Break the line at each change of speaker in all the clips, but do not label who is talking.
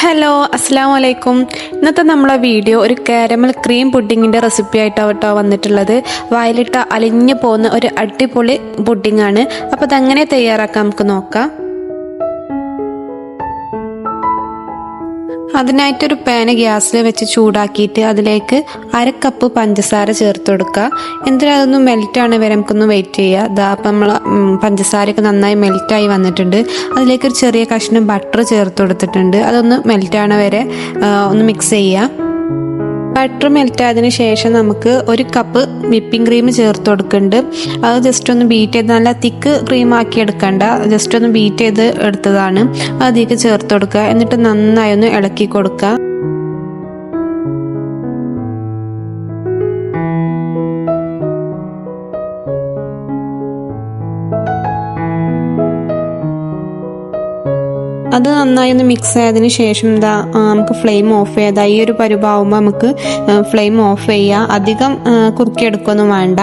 Hello അസ്സാം വലൈക്കും ഇന്നത്തെ നമ്മളെ വീഡിയോ ഒരു കാരമൽ ക്രീം പുഡിങ്ങിന്റെ റെസിപ്പി ആയിട്ടാണ് കേട്ടോ വന്നിട്ടുള്ളത്. വയലിട്ട അലിഞ്ഞു പോകുന്ന ഒരു അടിപൊളി പുഡിങ്ങാണ് അപ്പോൾ അതെങ്ങനെ തയ്യാറാക്കാം? നമുക്ക് നോക്കാം. അതിനായിട്ടൊരു പാന് ഗ്യാസിൽ വെച്ച് ചൂടാക്കിയിട്ട് അതിലേക്ക് അര കപ്പ് പഞ്ചസാര ചേർത്ത് കൊടുക്കുക. എന്നിട്ട് അതൊന്ന് മെൽറ്റാണ് വരെ നമുക്കൊന്ന് വെയിറ്റ് ചെയ്യുക. ഇതാ അപ്പം നമ്മൾ പഞ്ചസാരയൊക്കെ നന്നായി മെൽറ്റായി വന്നിട്ടുണ്ട്. അതിലേക്ക് ഒരു ചെറിയ കഷ്ണം ബട്ടർ ചേർത്ത് കൊടുത്തിട്ടുണ്ട്. അതൊന്ന് മെൽറ്റ് മെൽറ്റാണ് വരെ ഒന്ന് മിക്സ് ചെയ്യുക. ബട്ടർ മെൽറ്റ് ആയതിനു ശേഷം നമുക്ക് ഒരു കപ്പ് വിപ്പിംഗ് ക്രീം ചേർത്ത് കൊടുക്കുന്നുണ്ട്. അത് ജസ്റ്റ് ഒന്ന് ബീറ്റ് ചെയ്ത് നല്ല തിക്ക് ക്രീം ആക്കി എടുക്കണ്ട. ജസ്റ്റ് ഒന്ന് ബീറ്റ് ചെയ്ത് എടുത്തതാണ്. അതിലേക്ക് ചേർത്ത് കൊടുക്കുക. എന്നിട്ട് നന്നായി ഒന്ന് ഇളക്കി കൊടുക്കുക. അത് നന്നായി ഒന്ന് മിക്സ് ആയതിന് ശേഷം എന്താ നമുക്ക് ഫ്ലെയിം ഓഫ് ചെയ്യാതെ ഈ ഒരു പരുവാകുമ്പോൾ നമുക്ക് ഫ്ലെയിം ഓഫ് ചെയ്യുക അധികം കുറുക്കിയെടുക്കൊന്നും വേണ്ട.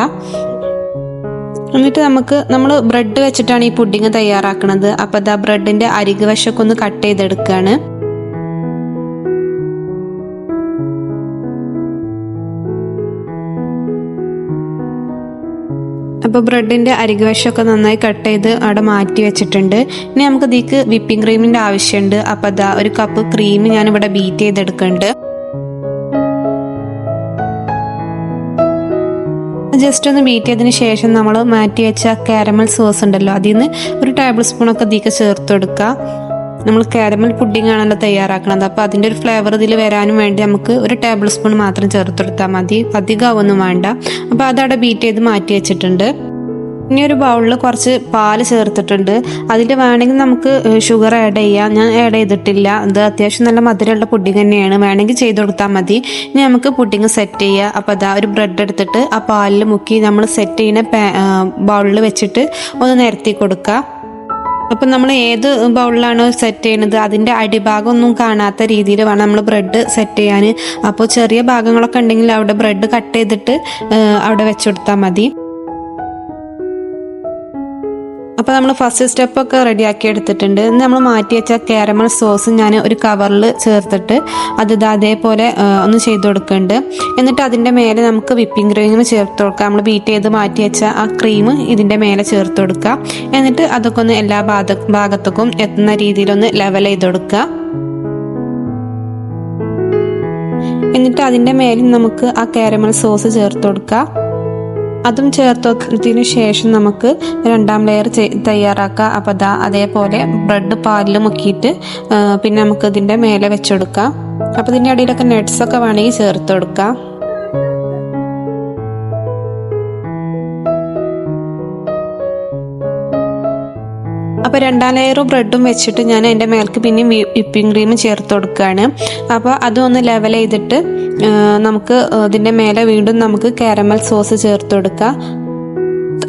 എന്നിട്ട് നമുക്ക് നമ്മൾ ബ്രെഡ് വെച്ചിട്ടാണ് ഈ പുഡിങ് തയ്യാറാക്കുന്നത് അപ്പോൾ അതാ ബ്രെഡിന്റെ അരികുവശമൊക്കെ ഒന്ന് കട്ട് ചെയ്തെടുക്കുകയാണ് അപ്പോൾ ബ്രെഡിന്റെ അരികുവശമൊക്കെ നന്നായി കട്ട് ചെയ്ത് അവിടെ മാറ്റി വെച്ചിട്ടുണ്ട്. ഇനി നമുക്ക് ഇതിക്ക് വിപ്പിംഗ് ക്രീമിന്റെ ആവശ്യമുണ്ട്. അപ്പോൾ അതാ ഒരു കപ്പ് ക്രീം ഞാൻ ഇവിടെ ബീറ്റ് ചെയ്തെടുക്കുന്നുണ്ട്. ജസ്റ്റ് ഒന്ന് ബീറ്റ് ചെയ്തതിന് ശേഷം നമ്മൾ മാറ്റി വെച്ച കാരമൽ സോസ് ഉണ്ടല്ലോ അതിൽ നിന്ന് ഒരു ടേബിൾ സ്പൂണൊക്കെ ഇതിക്ക് ചേർത്ത് കൊടുക്കുക നമ്മൾ കാരമൽ പുഡിംഗ് ആണല്ലോ തയ്യാറാക്കുന്നത് അപ്പോൾ അതിന്റെ ഒരു ഫ്ലേവർ ഇതിൽ വരാനും വേണ്ടി നമുക്ക് ഒരു ടേബിൾ സ്പൂൺ മാത്രം ചേർത്തെടുത്താൽ മതി. അധികമൊന്നും വേണ്ട. അപ്പോൾ അതവിടെ ബീറ്റ് ചെയ്ത് മാറ്റി വെച്ചിട്ടുണ്ട്. ഇനി ഒരു ബൗളിൽ കുറച്ച് പാൽ ചേർത്തിട്ടുണ്ട്. അതിൽ വേണമെങ്കിൽ നമുക്ക് ഷുഗർ ആഡ് ചെയ്യാം. ഞാൻ ആഡ് ചെയ്തിട്ടില്ല. ഇത് അത്യാവശ്യം നല്ല മധുരമുള്ള പുഡിംഗ് തന്നെയാണ്. വേണമെങ്കിൽ ചെയ്ത് കൊടുത്താൽ മതി. ഇനി നമുക്ക് പുഡിംഗ് സെറ്റ് ചെയ്യുക അപ്പോൾ അതാ ഒരു ബ്രെഡ് എടുത്തിട്ട് ആ പാലിൽ മുക്കി നമ്മൾ സെറ്റ് ചെയ്യുന്ന ബൗളിൽ വെച്ചിട്ട് ഒന്ന് നിരത്തി കൊടുക്കുക അപ്പം നമ്മൾ ഏത് ബൗളിലാണ് സെറ്റ് ചെയ്യുന്നത് അതിന്റെ അടിഭാഗം ഒന്നും കാണാത്ത രീതിയിൽ വേണം നമ്മൾ ബ്രെഡ് സെറ്റ് ചെയ്യാൻ അപ്പോൾ ചെറിയ ഭാഗങ്ങളൊക്കെ ഉണ്ടെങ്കിൽ അവിടെ ബ്രെഡ് കട്ട് ചെയ്തിട്ട് അവിടെ വെച്ചുകൊടുത്താൽ മതി. അപ്പോൾ നമ്മൾ ഫസ്റ്റ് സ്റ്റെപ്പൊക്കെ റെഡിയാക്കി എടുത്തിട്ടുണ്ട്. ഇന്ന് നമ്മൾ മാറ്റി വെച്ച കാരമൽ സോസ് ഞാൻ ഒരു കവറിൽ ചേർത്തിട്ട് അത് അതേപോലെ ഒന്ന് ചെയ്ത് കൊടുക്കുന്നുണ്ട് എന്നിട്ട് അതിന്റെ മേലെ നമുക്ക് വിപ്പിംഗ് ക്രീം ചേർത്ത് കൊടുക്കാം. നമ്മൾ ബീറ്റ് ചെയ്ത് മാറ്റി വെച്ച ആ ക്രീം ഇതിന്റെ മേലെ ചേർത്ത് കൊടുക്കുക. എന്നിട്ട് അതൊക്കെ ഒന്ന് എല്ലാ ഭാഗ ഭാഗത്തേക്കും എത്തുന്ന രീതിയിലൊന്ന് ലെവൽ ചെയ്ത് കൊടുക്കുക. എന്നിട്ട് അതിന്റെ മേലും നമുക്ക് ആ കാരമൽ സോസ് ചേർത്ത് കൊടുക്കുക. അതും ചേർത്തതിന് ശേഷം നമുക്ക് രണ്ടാം ലെയർ തയ്യാറാക്കാം. അപ്പോൾ അതാ അതേപോലെ ബ്രെഡ് പാലിൽ മുക്കിയിട്ട് പിന്നെ നമുക്ക് ഇതിന്റെ മേലെ വെച്ചെടുക്കാം. അപ്പോൾ ഇതിന്റെ അടിയിലൊക്കെ നട്ട്സൊക്കെ വേണമെങ്കിൽ ചേർത്ത് കൊടുക്കാം അപ്പോൾ രണ്ടാം ലെയറും ബ്രെഡും വെച്ചിട്ട് ഞാൻ അതിന്റെ മേൽക്ക് പിന്നെയും വിപ്പിംഗ് ക്രീം ചേർത്ത് കൊടുക്കുകയാണ് അപ്പോൾ അതൊന്ന് ലെവൽ ചെയ്തിട്ട് നമുക്ക് ഇതിന്റെ മേലെ വീണ്ടും നമുക്ക് കാരമൽ സോസ് ചേർത്ത് കൊടുക്കാം.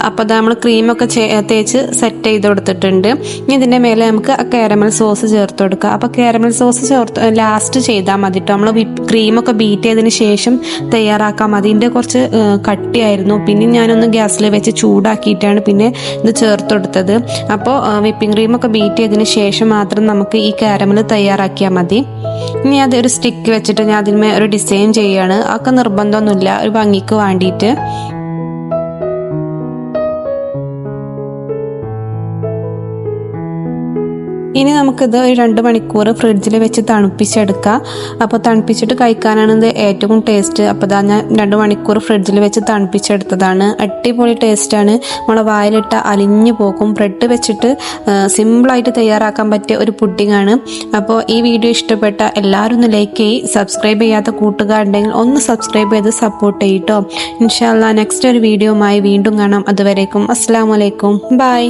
അപ്പോൾ അത് നമ്മൾ ക്രീമൊക്കെ തേച്ച് സെറ്റ് ചെയ്ത് കൊടുത്തിട്ടുണ്ട് ഇനി ഇതിന്റെ മേലെ നമുക്ക് ആ കാരമൽ സോസ് ചേർത്ത് കൊടുക്കുക അപ്പോൾ കാരമൽ സോസ് ചേർത്ത് ലാസ്റ്റ് ചെയ്താൽ മതി കേട്ടോ നമ്മൾ ക്രീമൊക്കെ ബീറ്റ് ചെയ്തതിന് ശേഷം തയ്യാറാക്കാം മതി. ഇതിന്റെ കുറച്ച് കട്ടിയായിരുന്നു. പിന്നെ ഞാനൊന്ന് ഗ്യാസിൽ വെച്ച് ചൂടാക്കിയിട്ടാണ് പിന്നെ ഇത് ചേർത്ത് കൊടുത്തത് അപ്പോൾ വിപ്പിംഗ് ക്രീമൊക്കെ ബീറ്റ് ചെയ്തതിന് ശേഷം മാത്രം നമുക്ക് ഈ കാരമൽ തയ്യാറാക്കിയാൽ മതി. ഇനി അത് ഒരു സ്റ്റിക്ക് വെച്ചിട്ട് ഞാൻ അതിന്മേ ഒരു ഡിസൈൻ ചെയ്യാണ്. അതൊക്കെ നിർബന്ധമൊന്നുമില്ല. ഒരു ഭംഗിക്ക് വേണ്ടിയിട്ട്. ഇനി നമുക്കിത് ഒരു രണ്ട് മണിക്കൂർ ഫ്രിഡ്ജിൽ വെച്ച് തണുപ്പിച്ചെടുക്കാം. അപ്പോൾ തണുപ്പിച്ചിട്ട് കഴിക്കാനാണ് ഇത് ഏറ്റവും ടേസ്റ്റ് അപ്പോൾ ഇതാ ഞാൻ രണ്ട് മണിക്കൂർ ഫ്രിഡ്ജിൽ വെച്ച് തണുപ്പിച്ചെടുത്തതാണ്. അടിപൊളി ടേസ്റ്റാണ് നമ്മളെ വായിലിട്ട അലിഞ്ഞു പോകും. ബ്രെഡ് വെച്ചിട്ട് സിമ്പിളായിട്ട് തയ്യാറാക്കാൻ പറ്റിയ ഒരു പുഡിങ്ങാണ് അപ്പോൾ ഈ വീഡിയോ ഇഷ്ടപ്പെട്ട എല്ലാവരും ഒന്ന് ലൈക്ക് ചെയ്യും. സബ്സ്ക്രൈബ് ചെയ്യാത്ത കൂട്ടുകാരുണ്ടെങ്കിൽ ഒന്ന് സബ്സ്ക്രൈബ് ചെയ്ത് സപ്പോർട്ട് ചെയ്യട്ടോ ഇൻഷാല്ല നെക്സ്റ്റ് ഒരു വീഡിയോയുമായി വീണ്ടും കാണാം. അതുവരേക്കും അസ്സാം വലൈക്കും ബൈ